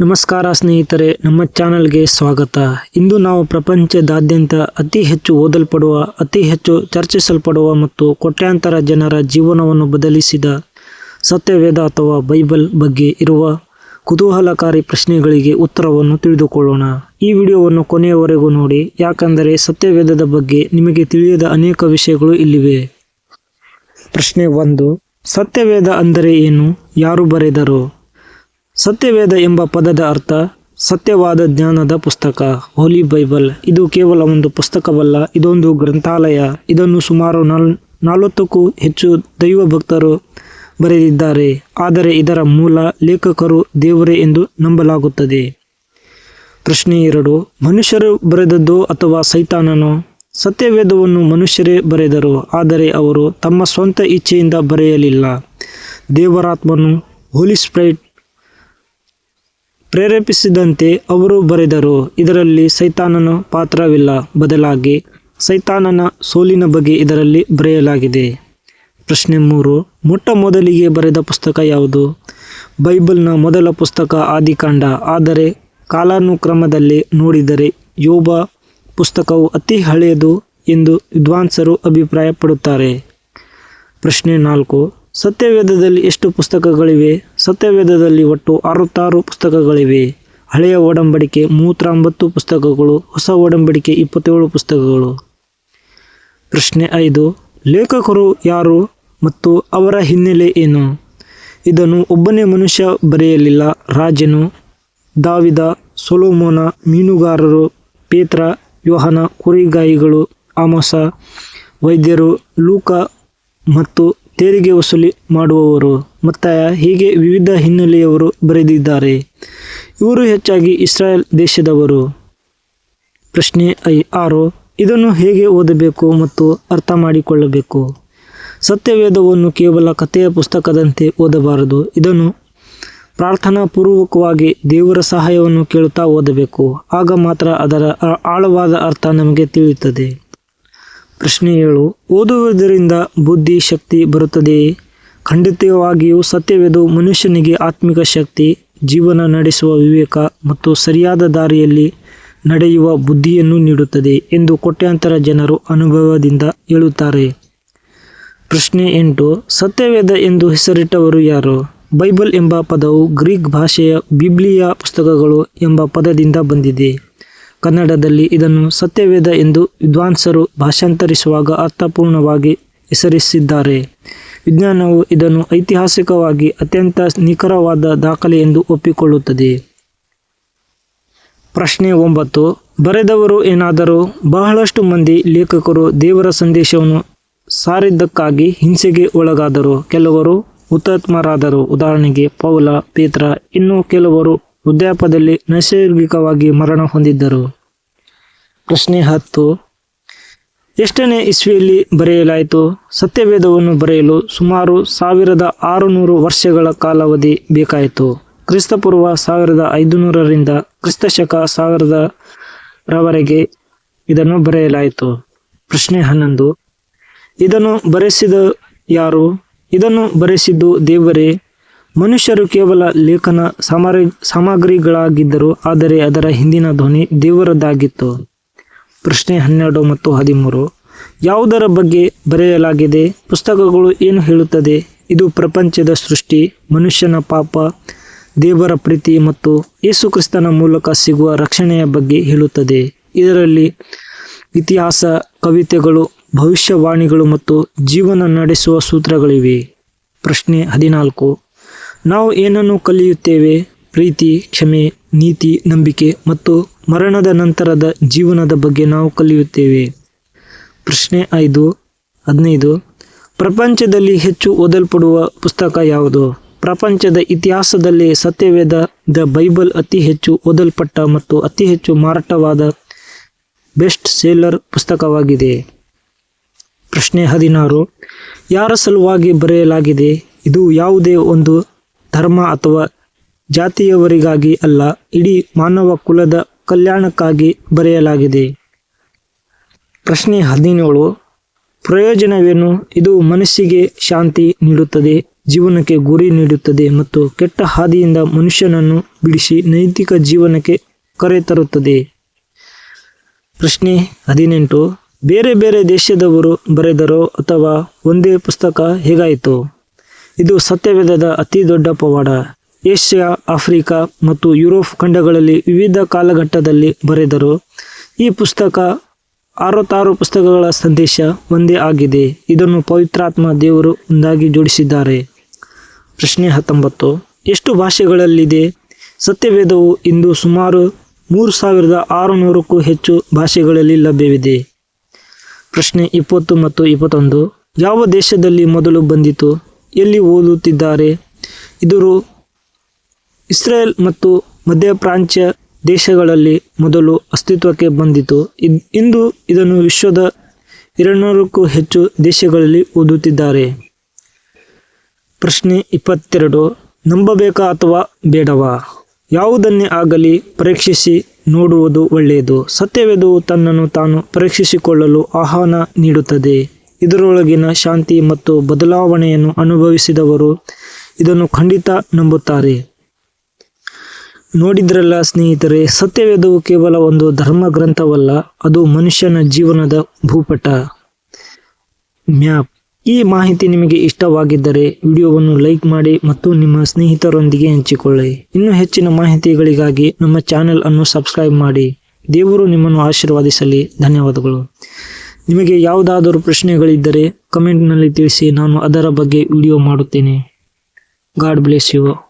ನಮಸ್ಕಾರ ಸ್ನೇಹಿತರೆ, ನಮ್ಮ ಚಾನಲ್ಗೆ ಸ್ವಾಗತ. ಇಂದು ನಾವು ಪ್ರಪಂಚದಾದ್ಯಂತ ಅತಿ ಹೆಚ್ಚು ಓದಲ್ಪಡುವ, ಅತಿ ಹೆಚ್ಚು ಚರ್ಚಿಸಲ್ಪಡುವ ಮತ್ತು ಕೋಟ್ಯಾಂತರ ಜನರ ಜೀವನವನ್ನು ಬದಲಿಸಿದ ಸತ್ಯವೇದ ಅಥವಾ ಬೈಬಲ್ ಬಗ್ಗೆ ಇರುವ ಕುತೂಹಲಕಾರಿ ಪ್ರಶ್ನೆಗಳಿಗೆ ಉತ್ತರವನ್ನು ತಿಳಿದುಕೊಳ್ಳೋಣ. ಈ ವಿಡಿಯೋವನ್ನು ಕೊನೆಯವರೆಗೂ ನೋಡಿ, ಯಾಕಂದರೆ ಸತ್ಯವೇದದ ಬಗ್ಗೆ ನಿಮಗೆ ತಿಳಿಯದ ಅನೇಕ ವಿಷಯಗಳು ಇಲ್ಲಿವೆ. ಪ್ರಶ್ನೆ ಒಂದು, ಸತ್ಯವೇದ ಅಂದರೆ ಏನು? ಯಾರು ಬರೆದರು? ಸತ್ಯವೇದ ಎಂಬ ಪದದ ಅರ್ಥ ಸತ್ಯವಾದ ಜ್ಞಾನದ ಪುಸ್ತಕ ಹೋಲಿ ಬೈಬಲ್ ಇದು ಕೇವಲ ಒಂದು ಪುಸ್ತಕವಲ್ಲ, ಇದೊಂದು ಗ್ರಂಥಾಲಯ. ಇದನ್ನು ಸುಮಾರು ನಾಲ್, ನಲವತ್ತಕ್ಕೂ ಹೆಚ್ಚು ದೈವ ಭಕ್ತರು ಬರೆದಿದ್ದಾರೆ. ಆದರೆ ಇದರ ಮೂಲ ಲೇಖಕರು ದೇವರೇ ಎಂದು ನಂಬಲಾಗುತ್ತದೆ. ಪ್ರಶ್ನೆ ಎರಡು, ಮನುಷ್ಯರು ಬರೆದದ್ದು ಅಥವಾ ಸೈತಾನನು? ಸತ್ಯವೇದವನ್ನು ಮನುಷ್ಯರೇ ಬರೆದರು, ಆದರೆ ಅವರು ತಮ್ಮ ಸ್ವಂತ ಇಚ್ಛೆಯಿಂದ ಬರೆಯಲಿಲ್ಲ. ದೇವರಾತ್ಮನು ಹೋಲಿ ಸ್ಪ್ರೈಟ್ ಪ್ರೇರೇಪಿಸಿದಂತೆ ಅವರು ಬರೆದರು, ಇದರಲ್ಲಿ ಸೈತಾನನ ಪಾತ್ರವಿಲ್ಲ, ಬದಲಾಗಿ ಸೈತಾನನ ಸೋಲಿನ ಬಗ್ಗೆ ಇದರಲ್ಲಿ ಬರೆಯಲಾಗಿದೆ. ಪ್ರಶ್ನೆ ಮೂರು, ಮೊಟ್ಟ ಮೊದಲಿಗೆ ಬರೆದ ಪುಸ್ತಕ ಯಾವುದು? ಬೈಬಲ್ನ ಮೊದಲ ಪುಸ್ತಕ ಆದಿಕಾಂಡ. ಆದರೆ ಕಾಲಾನುಕ್ರಮದಲ್ಲಿ ನೋಡಿದರೆ ಯೋಬ ಪುಸ್ತಕವು ಅತಿ ಹಳೆಯದು ಎಂದು ವಿದ್ವಾಂಸರು ಅಭಿಪ್ರಾಯಪಡುತ್ತಾರೆ. ಪ್ರಶ್ನೆ ನಾಲ್ಕು, ಸತ್ಯವೇದದಲ್ಲಿ ಎಷ್ಟು ಪುಸ್ತಕಗಳಿವೆ? ಸತ್ಯವೇದದಲ್ಲಿ ಒಟ್ಟು ಅರವತ್ತಾರು ಪುಸ್ತಕಗಳಿವೆ. ಹಳೆಯ ಒಡಂಬಡಿಕೆ ಮೂವತ್ತೊಂಬತ್ತು ಪುಸ್ತಕಗಳು, ಹೊಸ ಒಡಂಬಡಿಕೆ ಇಪ್ಪತ್ತೇಳು ಪುಸ್ತಕಗಳು. ಪ್ರಶ್ನೆ ಐದು, ಲೇಖಕರು ಯಾರು ಮತ್ತು ಅವರ ಹಿನ್ನೆಲೆ ಏನು? ಇದನ್ನು ಒಬ್ಬನೇ ಮನುಷ್ಯ ಬರೆಯಲಿಲ್ಲ, ರಾಜನು ದಾವಿದ, ಸೊಲೋಮೋನ, ಮೀನುಗಾರರು ಪೇತ್ರ, ಯೋಹನ, ಕುರಿಗಾಯಿಗಳು, ಆಮೋಸ, ವೈದ್ಯರು, ಲೂಕ ಮತ್ತು ತೆರಿಗೆ ವಸೂಲಿ ಮಾಡುವವರು. ಮತ್ತಾಯ ಹೀಗೆ ವಿವಿಧ ಹಿನ್ನೆಲೆಯವರು ಬರೆದಿದ್ದಾರೆ. ಇವರು ಹೆಚ್ಚಾಗಿ ಇಸ್ರಾಯೇಲ್ ದೇಶದವರು. ಪ್ರಶ್ನೆ ಐ ಆರು, ಇದನ್ನು ಹೇಗೆ ಓದಬೇಕು ಮತ್ತು ಅರ್ಥ ಮಾಡಿಕೊಳ್ಳಬೇಕು? ಸತ್ಯವೇದವನ್ನು ಕೇವಲ ಕಥೆಯ ಪುಸ್ತಕದಂತೆ ಓದಬಾರದು. ಇದನ್ನು ಪ್ರಾರ್ಥನಾ ಪೂರ್ವಕವಾಗಿ ದೇವರ ಸಹಾಯವನ್ನು ಕೇಳುತ್ತಾ ಓದಬೇಕು. ಆಗ ಮಾತ್ರ ಅದರ ಆಳವಾದ ಅರ್ಥ ನಮಗೆ ತಿಳಿಯುತ್ತದೆ. ಪ್ರಶ್ನೆ ಏಳು, ಓದುವುದರಿಂದ ಬುದ್ಧಿ ಶಕ್ತಿ ಬರುತ್ತದೆಯೇ? ಖಂಡಿತವಾಗಿಯೂ ಸತ್ಯವೆದು ಮನುಷ್ಯನಿಗೆ ಆತ್ಮಿಕ ಶಕ್ತಿ, ಜೀವನ ನಡೆಸುವ ವಿವೇಕ ಮತ್ತು ಸರಿಯಾದ ದಾರಿಯಲ್ಲಿ ನಡೆಯುವ ಬುದ್ಧಿಯನ್ನು ನೀಡುತ್ತದೆ ಎಂದು ಕೋಟ್ಯಾಂತರ ಜನರು ಅನುಭವದಿಂದ ಹೇಳುತ್ತಾರೆ. ಪ್ರಶ್ನೆ ಎಂಟು, ಸತ್ಯವೇದ ಎಂದು ಹೆಸರಿಟ್ಟವರು ಯಾರು? ಬೈಬಲ್ ಎಂಬ ಪದವು ಗ್ರೀಕ್ ಭಾಷೆಯ ಬಿಬ್ಲಿಯಾ ಪುಸ್ತಕಗಳು ಎಂಬ ಪದದಿಂದ ಬಂದಿದೆ. ಕನ್ನಡದಲ್ಲಿ ಇದನ್ನು ಸತ್ಯವೇದ ಎಂದು ವಿದ್ವಾಂಸರು ಭಾಷಾಂತರಿಸುವಾಗ ಅರ್ಥಪೂರ್ಣವಾಗಿ ಹೆಸರಿಸಿದ್ದಾರೆ. ವಿಜ್ಞಾನವು ಇದನ್ನು ಐತಿಹಾಸಿಕವಾಗಿ ಅತ್ಯಂತ ನಿಖರವಾದ ದಾಖಲೆ ಎಂದು ಒಪ್ಪಿಕೊಳ್ಳುತ್ತದೆ. ಪ್ರಶ್ನೆ ಒಂಬತ್ತು. ಬರೆದವರು ಏನಾದರೂ ಬಹಳಷ್ಟು ಮಂದಿ ಲೇಖಕರು ದೇವರ ಸಂದೇಶವನ್ನು ಸಾರಿದ್ದಕ್ಕಾಗಿ ಹಿಂಸೆಗೆ ಒಳಗಾದರು. ಕೆಲವರು ಹುತಾತ್ಮರಾದರು. ಉದಾಹರಣೆಗೆ ಪೌಲ, ಪೇತ್ರ, ಇನ್ನು ಕೆಲವರು ವೃದ್ಧಾಪದಲ್ಲಿ ನೈಸರ್ಗಿಕವಾಗಿ ಮರಣ ಹೊಂದಿದ್ದರು. ಪ್ರಶ್ನೆ ಹತ್ತು. ಎಷ್ಟನೇ ಇಸ್ವಿಯಲ್ಲಿ ಬರೆಯಲಾಯಿತು, ಸತ್ಯವೇದವನ್ನು ಬರೆಯಲು ಸುಮಾರು ಸಾವಿರದ ಆರುನೂರು ವರ್ಷಗಳ ಕಾಲಾವಧಿ ಬೇಕಾಯಿತು. ಕ್ರಿಸ್ತಪೂರ್ವ ಸಾವಿರದ ಐದುನೂರರಿಂದ ಕ್ರಿಸ್ತಶಕ ಸಾವಿರದ ರವರೆಗೆ ಇದನ್ನು ಬರೆಯಲಾಯಿತು. ಪ್ರಶ್ನೆ ಹನ್ನೊಂದು. ಇದನ್ನು ಬರೆಸಿದ ಯಾರು? ಇದನ್ನು ಬರೆಸಿದ್ದು ದೇವರೇ? ಮನುಷ್ಯರು ಕೇವಲ ಲೇಖನ ಸಾಮಗ್ರಿ ಸಾಮಗ್ರಿಗಳಾಗಿದ್ದರು, ಆದರೆ ಅದರ ಹಿಂದಿನ ಧ್ವನಿ ದೇವರದ್ದಾಗಿತ್ತು. ಪ್ರಶ್ನೆ ಹನ್ನೆರಡು ಮತ್ತು ಹದಿಮೂರು. ಯಾವುದರ ಬಗ್ಗೆ ಬರೆಯಲಾಗಿದೆ? ಪುಸ್ತಕಗಳು ಏನು ಹೇಳುತ್ತದೆ? ಇದು ಪ್ರಪಂಚದ ಸೃಷ್ಟಿ, ಮನುಷ್ಯನ ಪಾಪ, ದೇವರ ಪ್ರೀತಿ ಮತ್ತು ಯೇಸುಕ್ರಿಸ್ತನ ಮೂಲಕ ಸಿಗುವ ರಕ್ಷಣೆಯ ಬಗ್ಗೆ ಹೇಳುತ್ತದೆ. ಇದರಲ್ಲಿ ಇತಿಹಾಸ, ಕವಿತೆಗಳು, ಭವಿಷ್ಯವಾಣಿಗಳು ಮತ್ತು ಜೀವನ ನಡೆಸುವ ಸೂತ್ರಗಳಿವೆ. ಪ್ರಶ್ನೆ ಹದಿನಾಲ್ಕು. ನಾವು ಏನನ್ನು ಕಲಿಯುತ್ತೇವೆ? ಪ್ರೀತಿ, ಕ್ಷಮೆ, ನೀತಿ, ನಂಬಿಕೆ ಮತ್ತು ಮರಣದ ನಂತರದ ಜೀವನದ ಬಗ್ಗೆ ನಾವು ಕಲಿಯುತ್ತೇವೆ. ಪ್ರಶ್ನೆ ಐದು, ಹದಿನೈದು, ಪ್ರಪಂಚದಲ್ಲಿ ಹೆಚ್ಚು ಓದಲ್ಪಡುವ ಪುಸ್ತಕ ಯಾವುದು? ಪ್ರಪಂಚದ ಇತಿಹಾಸದಲ್ಲಿ ಸತ್ಯವೇದ, ದ ಬೈಬಲ್ ಅತಿ ಹೆಚ್ಚು ಓದಲ್ಪಟ್ಟ ಮತ್ತು ಅತಿ ಹೆಚ್ಚು ಮಾರಾಟವಾದ ಬೆಸ್ಟ್ ಸೇಲರ್ ಪುಸ್ತಕವಾಗಿದೆ. ಪ್ರಶ್ನೆ ಹದಿನಾರು, ಯಾರ ಸಲುವಾಗಿ ಬರೆಯಲಾಗಿದೆ? ಇದು ಯಾವುದೇ ಒಂದು ಧರ್ಮ ಅಥವಾ ಜಾತಿಯವರಿಗಾಗಿ ಅಲ್ಲ, ಇಡೀ ಮಾನವ ಕುಲದ ಕಲ್ಯಾಣಕ್ಕಾಗಿ ಬರೆಯಲಾಗಿದೆ. ಪ್ರಶ್ನೆ ಹದಿನೇಳು, ಪ್ರಯೋಜನವೇನು? ಇದು ಮನಸ್ಸಿಗೆ ಶಾಂತಿ ನೀಡುತ್ತದೆ, ಜೀವನಕ್ಕೆ ಗುರಿ ನೀಡುತ್ತದೆ ಮತ್ತು ಕೆಟ್ಟ ಹಾದಿಯಿಂದ ಮನುಷ್ಯನನ್ನು ಬಿಡಿಸಿ ನೈತಿಕ ಜೀವನಕ್ಕೆ ಕರೆತರುತ್ತದೆ. ಪ್ರಶ್ನೆ ಹದಿನೆಂಟು, ಬೇರೆ ಬೇರೆ ದೇಶದವರು ಬರೆದರೋ ಅಥವಾ ಒಂದೇ ಪುಸ್ತಕ ಹೇಗಾಯಿತು? ಇದು ಸತ್ಯವೇದದ ಅತಿ ದೊಡ್ಡ ಪವಾಡ. ಏಷ್ಯಾ, ಆಫ್ರಿಕಾ ಮತ್ತು ಯುರೋಪ್ ಖಂಡಗಳಲ್ಲಿ ವಿವಿಧ ಕಾಲಘಟ್ಟದಲ್ಲಿ ಬರೆದರು ಈ ಪುಸ್ತಕ ಅರವತ್ತಾರು ಪುಸ್ತಕಗಳ ಸಂದೇಶ ಒಂದೇ ಆಗಿದೆ. ಇದನ್ನು ಪವಿತ್ರಾತ್ಮ ದೇವರು ಒಂದಾಗಿ ಜೋಡಿಸಿದ್ದಾರೆ. ಪ್ರಶ್ನೆ ಹತ್ತೊಂಬತ್ತು. ಎಷ್ಟು ಭಾಷೆಗಳಲ್ಲಿದೆ? ಸತ್ಯವೇದವು ಇಂದು ಸುಮಾರು ಮೂರು ಸಾವಿರದ ಆರುನೂರಕ್ಕೂ ಹೆಚ್ಚು ಭಾಷೆಗಳಲ್ಲಿ ಲಭ್ಯವಿದೆ. ಪ್ರಶ್ನೆ ಇಪ್ಪತ್ತು ಮತ್ತು ಇಪ್ಪತ್ತೊಂದು. ಯಾವ ದೇಶದಲ್ಲಿ ಮೊದಲು ಬಂದಿತು? ಎಲ್ಲಿ ಓದುತ್ತಿದ್ದಾರೆ? ಇದರು ಇಸ್ರೇಲ್ ಮತ್ತು ಮಧ್ಯಪ್ರಾಚ್ಯ ದೇಶಗಳಲ್ಲಿ ಮೊದಲು ಅಸ್ತಿತ್ವಕ್ಕೆ ಬಂದಿತು. ಇದ್- ಇಂದು ಇದನ್ನು ವಿಶ್ವದ ಎರಡುನೂರಕ್ಕೂ ಹೆಚ್ಚು ದೇಶಗಳಲ್ಲಿ ಓದುತ್ತಿದ್ದಾರೆ. ಪ್ರಶ್ನೆ ಇಪ್ಪತ್ತೆರಡು, ನಂಬಬೇಕಾ ಅಥವಾ ಬೇಡವಾ? ಯಾವುದನ್ನೇ ಆಗಲಿ ಪರೀಕ್ಷಿಸಿ ನೋಡುವುದು ಒಳ್ಳೆಯದು. ಸತ್ಯವೇದವು ತನ್ನನ್ನು ತಾನು ಪರೀಕ್ಷಿಸಿಕೊಳ್ಳಲು ಆಹ್ವಾನ ನೀಡುತ್ತದೆ. ಇದರೊಳಗಿನ ಶಾಂತಿ ಮತ್ತು ಬದಲಾವಣೆಯನ್ನು ಅನುಭವಿಸಿದವರು ಇದನ್ನು ಖಂಡಿತ ನಂಬುತ್ತಾರೆ. ನೋಡಿದ್ರಲ್ಲ ಸ್ನೇಹಿತರೆ, ಸತ್ಯವೇದವು ಕೇವಲ ಒಂದು ಧರ್ಮ ಗ್ರಂಥವಲ್ಲ ಅದು ಮನುಷ್ಯನ ಜೀವನದ ಭೂಪಟ. ಮ್ಯಾಪ್. ಈ ಮಾಹಿತಿ ನಿಮಗೆ ಇಷ್ಟವಾಗಿದ್ದರೆ ವಿಡಿಯೋವನ್ನು ಲೈಕ್ ಮಾಡಿ ಮತ್ತು ನಿಮ್ಮ ಸ್ನೇಹಿತರೊಂದಿಗೆ ಹಂಚಿಕೊಳ್ಳಿ. ಇನ್ನೂ ಹೆಚ್ಚಿನ ಮಾಹಿತಿಗಳಿಗಾಗಿ ನಮ್ಮ ಚಾನೆಲ್ ಅನ್ನು ಸಬ್ಸ್ಕ್ರೈಬ್ ಮಾಡಿ. ದೇವರು ನಿಮ್ಮನ್ನು ಆಶೀರ್ವಾದಿಸಲಿ. ಧನ್ಯವಾದಗಳು. ನಿಮಗೆ ಯಾವುದಾದರೂ ಪ್ರಶ್ನೆಗಳಿದ್ದರೆ ಕಮೆಂಟ್ನಲ್ಲಿ ತಿಳಿಸಿ, ನಾನು ಅದರ ಬಗ್ಗೆ ವಿಡಿಯೋ ಮಾಡುತ್ತೇನೆ. God bless you.